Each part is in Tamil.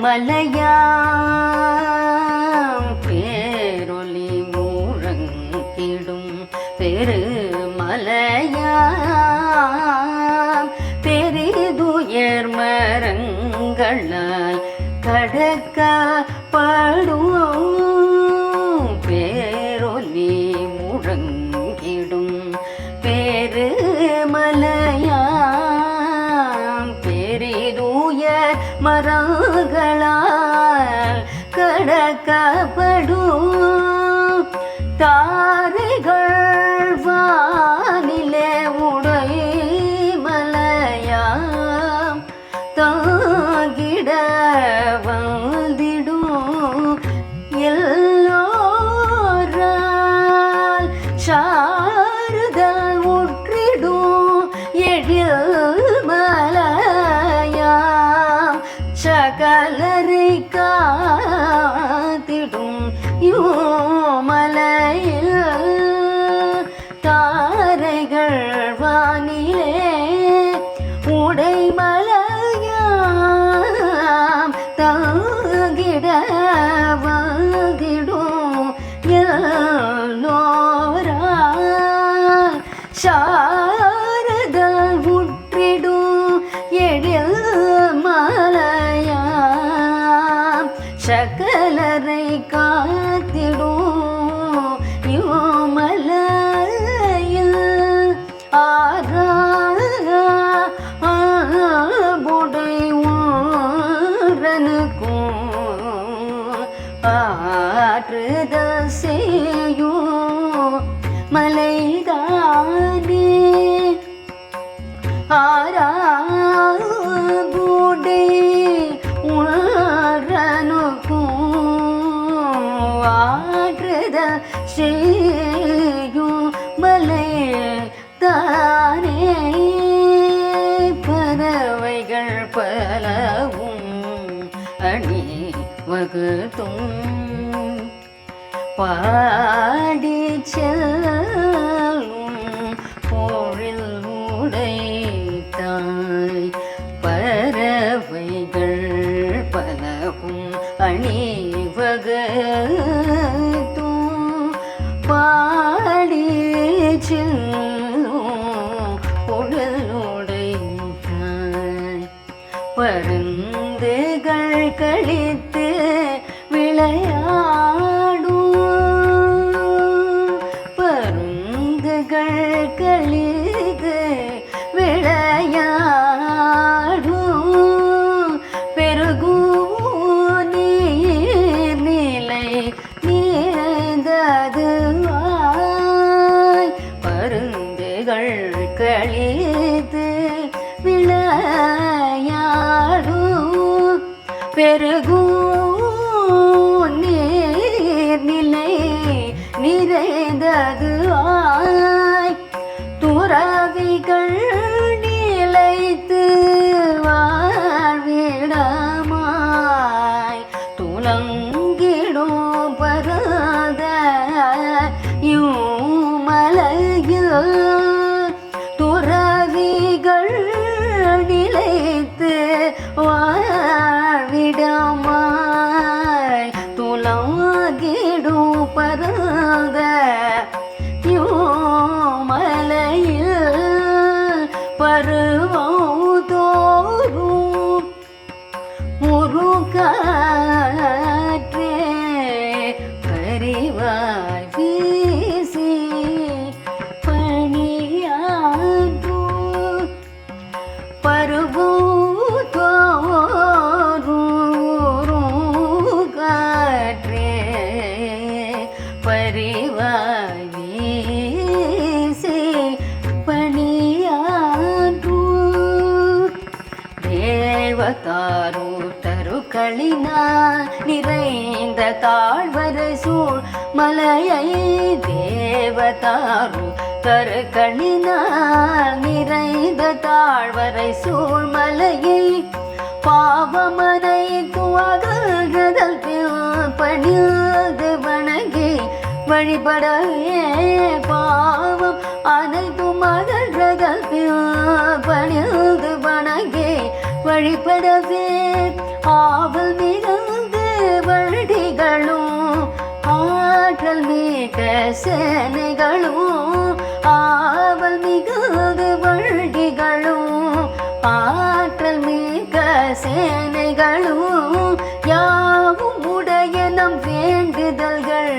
மலையாம் பேரொலி மூழங்கிடும் பெருமலையாம் பெரிதுயர் மரங்களால் கடக்கப்படும் பேரொலி முழங்கிடும் பெருமலையாம் பெரிதுயர் மரம் மரங்களால் கடக்கப்படும் சகலரை காத்திடும் யோமலையில். தாரைகள் வானிலே உடைமலையாம் தாங்கிட வாங்கிடும். நோரா சாரதல் காத்திடும் யோமலையில் ஆறாபுடை ஊரனுக்கும் செய்யும் மலைதானே. ஆரா செய்யும் மலை தானே பறவைகள் பலவும் அணி வகுத்தும் பாடி செல்லும் பொழில் உடைத்தாய். பறவைகள் பலவும் அணி வகு பருந்துகள் கழித்து விளையாடும். பருந்துகள் கழி பெருகும் நீர்நிலை நிறைந்தது ஆய். துறவிகள் நிலைத்து வாழ்விடமாய். துலங்கிடும் பரத மலையில் துறவிகள் பரிவாய் வீசி பணியாற்றும் நிறைந்த தாழ்வரை சூழ் மலையை தேவதாரு தருக்களினால் நிறைந்த தாழ்வரை சூழ் மலையை பணிந்து வணங்கி வழிபடவே ஆவல் மிகுந்து வழிகளும் ஆற்றல் மிக சேனைகளும் ஆவல் மிகுந்து வழிகளும் ஆற்றல் மிக சேனைகளும் யாவும் உடைய நம் வேண்டுதல்கள்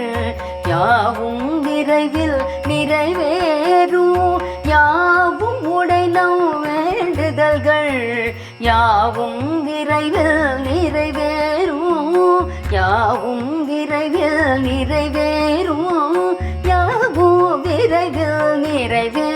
யாவும் விரைவில் நிறைவே யாவும் விரைவில் நிறைவேறும். யாவும் விரைவில் நிறைவேறும். யாவும் விரைவில் நிறைவேறும்